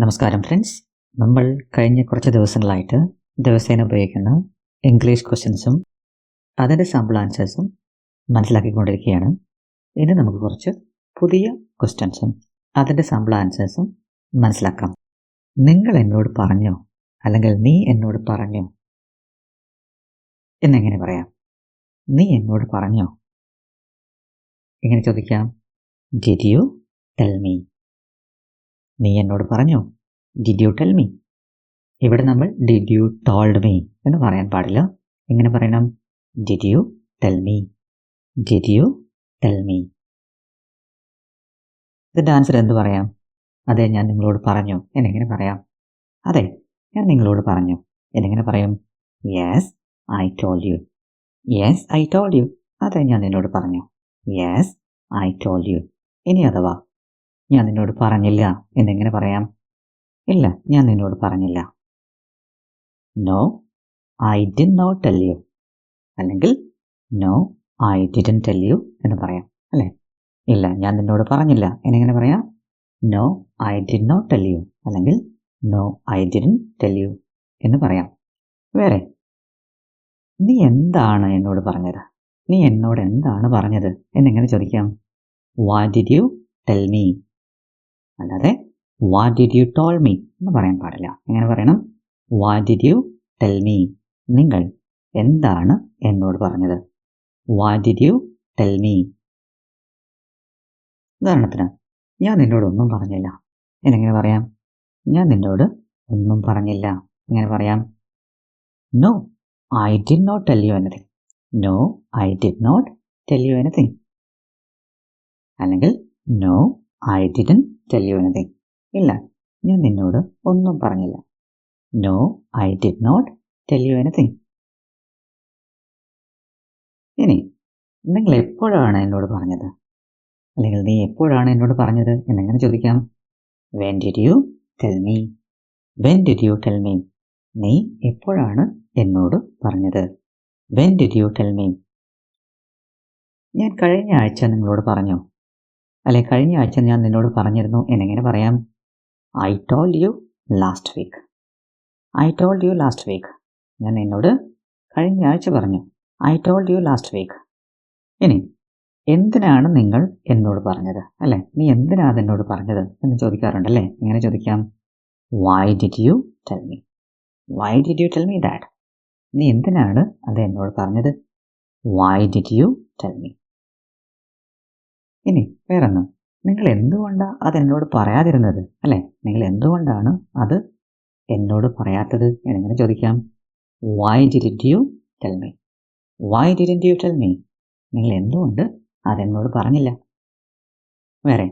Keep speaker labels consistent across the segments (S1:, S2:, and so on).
S1: നമസ്കാരം ഫ്രണ്ട്സ്. നമ്മൾ കഴിഞ്ഞ കുറച്ച് ദിവസങ്ങളായിട്ട് ദിവസേന ഉപയോഗിക്കുന്ന ഇംഗ്ലീഷ് ക്വസ്റ്റ്യൻസും അതിന്റെ സാമ്പിൾ ആൻസേഴ്സും മനസ്സിലാക്കിക്കൊണ്ടിരിക്കുകയാണ്. ഇനി നമുക്ക് കുറച്ച് പുതിയ ക്വസ്റ്റ്യൻസും അതിന്റെ സാമ്പിൾ ആൻസേഴ്സും മനസ്സിലാക്കാം. നിങ്ങൾ എന്നോട് പറഞ്ഞോ? അല്ലെങ്കിൽ നീ എന്നോട് പറഞ്ഞോ? എന്നെങ്ങനെ പറയാം? നീ എന്നോട് പറഞ്ഞോ? എങ്ങനെ ചോദിക്കാം? ഡിഡ് യു ടെൽ മീ നീ എന്നോട് പറഞ്ഞോ ഡിഡ് യു ടെൽ മീ ഇവിടെ നമ്മൾ ഡിഡ് യു ടോൾഡ് മീ എന്ന് പറയാൻ പാടില്ല. എങ്ങനെ പറയണം? Did you tell me did you tell me ഇതിന്റെ ആൻസർ എന്ത് പറയാം? അതെ ഞാൻ നിങ്ങളോട് പറഞ്ഞു. എന്നെങ്ങനെ പറയാം? അതെ ഞാൻ നിങ്ങളോട് പറഞ്ഞു. എന്നെങ്ങനെ പറയും? Yes I told you yes I told you അതെ ഞാൻ നിന്നോട് പറഞ്ഞു. യെസ് ഐ ടോൾഡ് യു ഇനി അഥവാ ഞാൻ നിന്നോട് പറഞ്ഞില്ല. എന്നെങ്ങനെ പറയാം? ഇല്ല ഞാൻ നിന്നോട് പറഞ്ഞില്ല. No I did not tell you അല്ലെങ്കിൽ no I didn't tell you എന്ന് പറയാം അല്ലേ? ഇല്ല ഞാൻ നിന്നോട് പറഞ്ഞില്ല. എന്നെങ്ങനെ പറയാം? No I did not tell you അല്ലെങ്കിൽ no I didn't tell you എന്ന് പറയാം. വേറെ നീ എന്താണ് എന്നോട് പറഞ്ഞത്? നീ എന്നോട് എന്താണ് പറഞ്ഞത്? എന്നെങ്ങനെ ചോദിക്കാം? What did you tell me അല്ലാതെ what did you told me എന്ന് പറയാൻ പാടില്ല. എങ്ങനെ പറയണം? What did you tell me നിങ്ങൾ എന്താണ് എന്നോട് പറഞ്ഞത്? What did you tell me ഉദാഹരണത്തിന് ഞാൻ നിന്നോട് ഒന്നും പറഞ്ഞില്ല. എന്നെങ്ങനെ പറയാം? ഞാൻ നിന്നോട് ഒന്നും പറഞ്ഞില്ല. എങ്ങനെ പറയാം? No I did not tell you anything no I did not tell you anything അല്ലെങ്കിൽ no I didn't tell you anything ഇല്ല ഞാൻ നിന്നോട് ഒന്നും പറഞ്ഞില്ല. No I did not tell you anything ഇനി നിങ്ങൾ എപ്പോഴാണ് എന്നോട് പറഞ്ഞത്? അല്ലെങ്കിൽ നീ എപ്പോഴാണ് എന്നോട് പറഞ്ഞത്? എന്നെങ്ങനെ ചോദിക്കാം? When did you tell me when did you tell me നീ എപ്പോഴാണ് എന്നോട് പറഞ്ഞത്? When did you tell me ഞാൻ കഴിഞ്ഞ ആഴ്ച നിങ്ങളോട് പറഞ്ഞു. അല്ലെ കഴിഞ്ഞ ആഴ്ച ഞാൻ നിന്നോട് പറഞ്ഞിരുന്നു എന്നെങ്ങനെ പറയാം? I told you last week I told you last week ഞാൻ നിന്നോട് കഴിഞ്ഞ ആഴ്ച പറഞ്ഞു. I told you last week ഇനി എന്തിനാണ് നിങ്ങൾ എന്നോട് പറഞ്ഞത്? അല്ലേ നീ എന്തിനാണ് എന്നോട് പറഞ്ഞത് എന്ന് ചോദിക്കാറുണ്ടല്ലേ? ഇങ്ങനെ ചോദിക്കാം? Why did you tell me why did you tell me that നീ എന്തിനാണ് അത് എന്നോട് പറഞ്ഞത്? Why did you tell me ഇനി വേറൊന്ന്? നിങ്ങൾ എന്തുകൊണ്ടാണ് അത് എന്നോട് പറയാതിരുന്നത്? അല്ലേ? നിങ്ങൾ എന്തുകൊണ്ടാണ് അത് എന്നോട് പറയാത്തത് എന്നെങ്ങനെ ചോദിക്കാം. Why did you tell me why did you tell me നിങ്ങൾ എന്തുകൊണ്ട് അതെന്നോട് പറഞ്ഞില്ല? വേറെ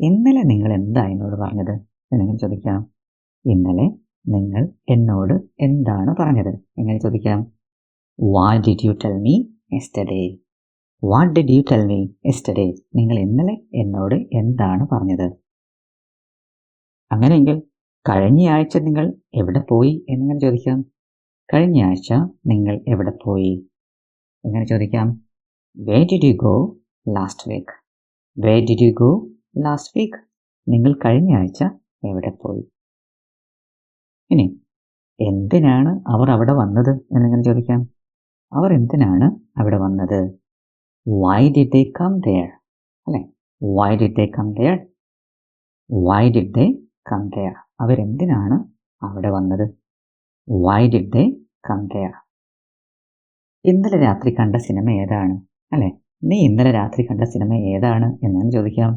S1: ഇന്നലെ നിങ്ങൾ എന്താ എന്നോട് പറഞ്ഞത്? എന്നെങ്ങനെ ചോദിക്കാം. ഇന്നലെ നിങ്ങൾ എന്നോട് എന്താണ് പറഞ്ഞത്? എങ്ങനെ ചോദിക്കാം. Why did you tell me yesterday what did you tell me yesterday നിങ്ങൾ ഇന്നലെ എന്നോട് എന്താണ് പറഞ്ഞത്? അങ്ങനെയെങ്കിൽ കഴിഞ്ഞ ആഴ്ച നിങ്ങൾ എവിടെ പോയി എന്നിങ്ങനെ ചോദിക്കാം. കഴിഞ്ഞ ആഴ്ച നിങ്ങൾ എവിടെ പോയി? എങ്ങനെ ചോദിക്കാം? Where did you go last week where did you go last week നിങ്ങൾ കഴിഞ്ഞ ആഴ്ച എവിടെ പോയി? ഇനി എന്തിനാണ് അവർ അവിടെ വന്നത് എന്നിങ്ങനെ ചോദിക്കാം. അവർ എന്തിനാണ് അവിടെ വന്നത്? Why did they come there അല്ലേ? Why did they come there why did they come there അവരെന്തിനാണ് അവിടെ വന്നത്? Why did they come there ഇന്നലെ രാത്രി കണ്ട സിനിമ ഏതാണ്? അല്ലേ? നീ ഇന്നലെ രാത്രി കണ്ട സിനിമ ഏതാണ് എന്നാണ് ചോദിക്കാം.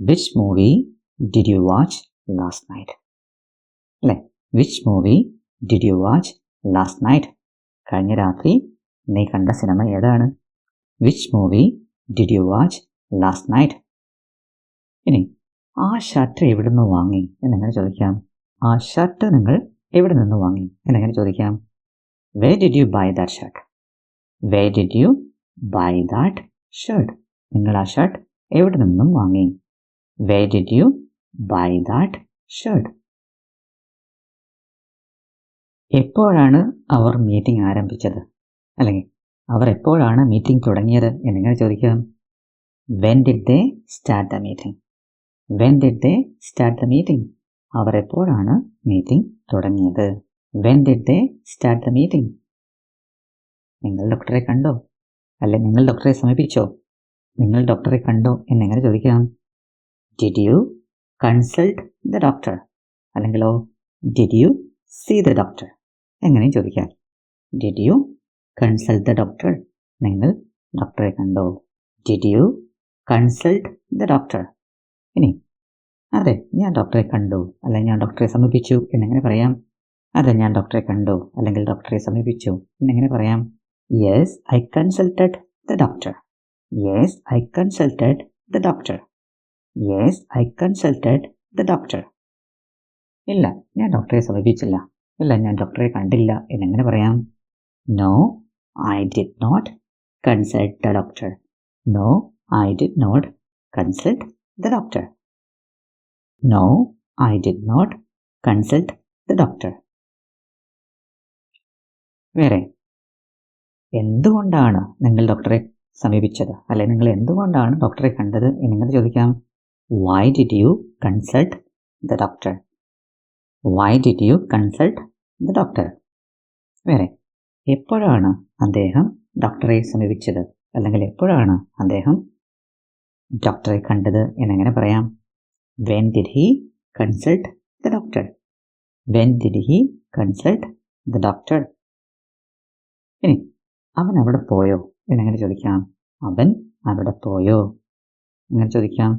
S1: Which movie did you watch last night അല്ലേ? Which movie did you watch last night കഴിഞ്ഞ രാത്രി നീ കണ്ട സിനിമ ഏതാണ്? Which movie did you watch last night ഇനി ആ ഷർട്ട് എവിടെ നിന്ന് വാങ്ങി എന്നെങ്ങനെ ചോദിക്കാം? ആ ഷർട്ട് നിങ്ങൾ എവിടെ നിന്ന് വാങ്ങി എന്നെങ്ങനെ ചോദിക്കാം? Where did you buy that shirt where did you buy that shirt നിങ്ങൾ ആ ഷർട്ട് എവിടെ നിന്നും വാങ്ങി? Where did you buy that shirt എപ്പോഴാണ് അവർ മീറ്റിംഗ് ആരംഭിച്ചത്? അല്ലെങ്കിൽ അവർ എപ്പോഴാണ് മീറ്റിംഗ് തുടങ്ങിയത് എന്നിങ്ങനെ ചോദിക്കാം when did they start the meeting when did they start the meeting അവർ എപ്പോഴാണ് മീറ്റിംഗ് തുടങ്ങിയത്? When did they start the meeting നിങ്ങൾ ഡോക്ടറെ കണ്ടോ? അല്ലെ നിങ്ങൾ ഡോക്ടറെ സമീപിച്ചോ? നിങ്ങൾ ഡോക്ടറെ കണ്ടോ എന്നെങ്ങനെ ചോദിക്കാം did you consult the doctor അല്ലെങ്കിലോ did you see the doctor എങ്ങനെയും ചോദിക്കാം did you consult the doctor നിങ്ങൾ ഡോക്ടറെ കണ്ടോ? Did you consult the doctor ഇനി അതെ ഞാൻ ഡോക്ടറെ കണ്ടു. അല്ലെങ്കിൽ ഞാൻ ഡോക്ടറെ സമീപിച്ചു എന്നെങ്ങനെ പറയാം? അതെ ഞാൻ ഡോക്ടറെ കണ്ടു. അല്ലെങ്കിൽ ഡോക്ടറെ സമീപിച്ചു എന്നെങ്ങനെ പറയാം? Yes I consulted the doctor yes I consulted the doctor yes I consulted the doctor ഇല്ല ഞാൻ ഡോക്ടറെ സമീപിച്ചില്ല. ഇല്ല ഞാൻ ഡോക്ടറെ കണ്ടില്ല എന്നെങ്ങനെ പറയാം? No I did not consult the doctor. No, I did not consult the doctor. No, I did not consult the doctor. വേറെ എന്തുകൊണ്ടാണ് നിങ്ങൾ ഡോക്ടറെ സമീപിച്ചത് അല്ലെ നിങ്ങൾ എന്തുകൊണ്ടാണ് ഡോക്ടറെ കണ്ടത് എന്നിങ്ങനെ ചോദിക്കാം why did you consult the doctor why did you consult the doctor വേറെ എപ്പോഴാണ് അദ്ദേഹം ഡോക്ടറെ സമീപിച്ചത്? അല്ലെങ്കിൽ എപ്പോഴാണ് അദ്ദേഹം ഡോക്ടറെ കണ്ടത് എന്നെങ്ങനെ പറയാം. When did he consult the doctor when did he consult the doctor ഇനി അവൻ അവിടെ പോയോ? എന്നെങ്ങനെ ചോദിക്കാം. അവൻ അവിടെ പോയോ? എങ്ങനെ ചോദിക്കാം.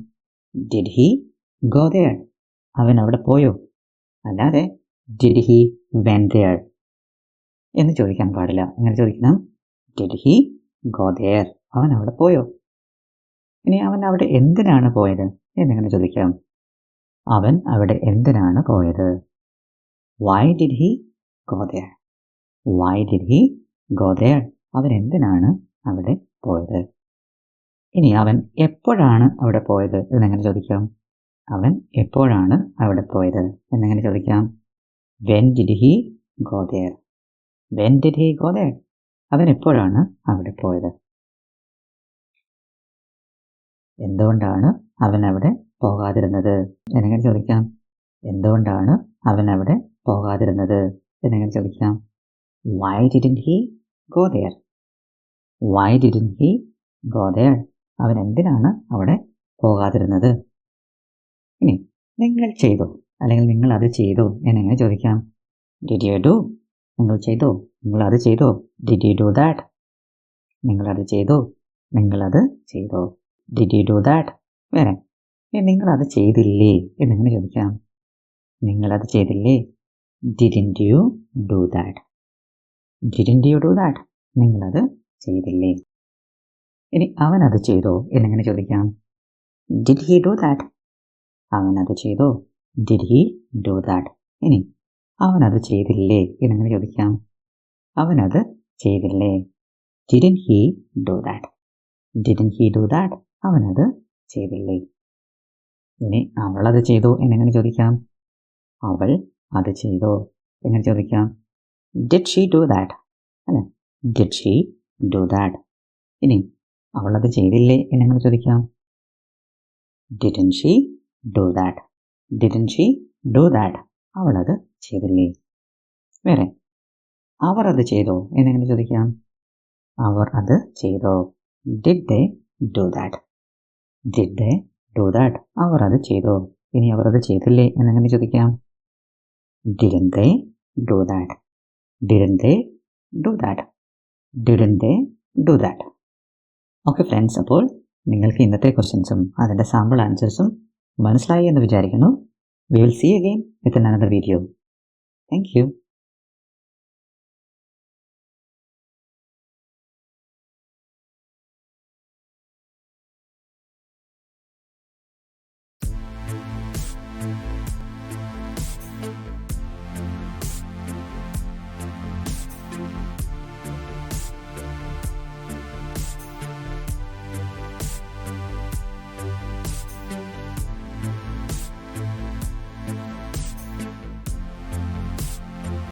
S1: ഡിഡ് ഹി ഗോ ദയർ അവൻ അവിടെ പോയോ? അല്ലാതെ ഡിഡ് ഹി വെൻ ദയർ എന്ന് ചോദിക്കാൻ പാടില്ല. അങ്ങനെ ചോദിക്കണം ഡിഡ് ഹി ഗോ ദയർ അവൻ അവിടെ പോയോ? ഇനി അവൻ അവിടെ എന്തിനാണ് പോയത്? എന്നിങ്ങനെ ചോദിക്കാം. അവൻ അവിടെ എന്തിനാണ് പോയത്? Why did he go why did he go അവൻ എന്തിനാണ് അവിടെ പോയത്? ഇനി അവൻ എപ്പോഴാണ് അവിടെ പോയത്? എന്നെങ്ങനെ ചോദിക്കാം. അവൻ എപ്പോഴാണ് അവിടെ പോയത്? എന്നെങ്ങനെ ചോദിക്കാം. When did he go when did he go there അവൻ എപ്പോഴാണ് അവിടെ പോയത്? എന്തുകൊണ്ടാണ് അവൻ അവിടെ പോകാതിരുന്നത്? എന്നെങ്ങനെ ചോദിക്കാം. എന്തുകൊണ്ടാണ് അവൻ അവിടെ പോകാതിരുന്നത്? എന്നെങ്ങനെ ചോദിക്കാം. Why didn't he go there why didn't he go there അവൻ എന്തിനാണ് അവിടെ പോകാതിരുന്നത്? ഇനി നിങ്ങൾ ചെയ്തോ. അല്ലെങ്കിൽ നിങ്ങൾ അത് ചെയ്തോ. എന്നെങ്ങനെ ചോദിക്കാം. ഡിഡ് യു ഡു നിങ്ങൾ ചെയ്തോ? നിങ്ങൾ അത് ചെയ്തോ? ഡിഡ് യു ഡു ദാറ്റ് നിങ്ങൾ അത് ചെയ്തോ? നിങ്ങൾ അത് ചെയ്തോ? ഡിഡ് യു ഡു ദാറ്റ് വേറെ. അത് ചെയ്തില്ലേ? എന്നിങ്ങനെ ചോദിക്കാം. നിങ്ങൾ അത് ചെയ്തില്ലേ? Didn't you do that didn't you do that നിങ്ങളത് ചെയ്തില്ലേ? ഇനി അവൻ അത് ചെയ്തോ? എന്നിങ്ങനെ ചോദിക്കാം. ഡിഡ് ഹി ഡു ദാറ്റ് അത് ചെയ്തോ? ഡിഡ് ഹി ഡു ദാറ്റ് ഇനി അവൻ അത് ചെയ്തില്ലേ? എന്നങ്ങനെ ചോദിക്കാം? അവനത് ചെയ്തില്ലേ? Didn't he do that didn't he do that അവനത് ചെയ്തില്ലേ? ഇനി അവളത് ചെയ്തോ എന്നെങ്ങനെ ചോദിക്കാം? അവൾ അത് ചെയ്തോ എങ്ങനെ ചോദിക്കാം? ഡിഡ് ഷീ ഡു ദാറ്റ് അല്ലേ? ഡിഡ് ഷീ ഡു ദാറ്റ് ഇനി അവളത് ചെയ്തില്ലേ എന്നെങ്ങനെ ചോദിക്കാം? Didn't she do that didn't she do that അവൾ അത് ചെയ്തില്ലേ? വേറെ? അവർ അത് ചെയ്തോ? എന്നെങ്ങനെ ചോദിക്കാം? അവർ അത് ചെയ്തോ? Did they do that did they do that അവർ അത് ചെയ്തോ? ഇനി അവർ അത് ചെയ്തില്ലേ? എന്നെങ്ങനെ ചോദിക്കാം? Didn't they do that didn't they do that didn't they do that okay friends അപ്പോൾ നിങ്ങൾക്ക് ഇന്നത്തെ ക്വസ്റ്റ്യൻസും അതിന്റെ സാമ്പിൾ ആൻസേഴ്സും മനസ്സിലായി എന്ന് വിചാരിക്കുന്നു. We will see again with another video. Thank you.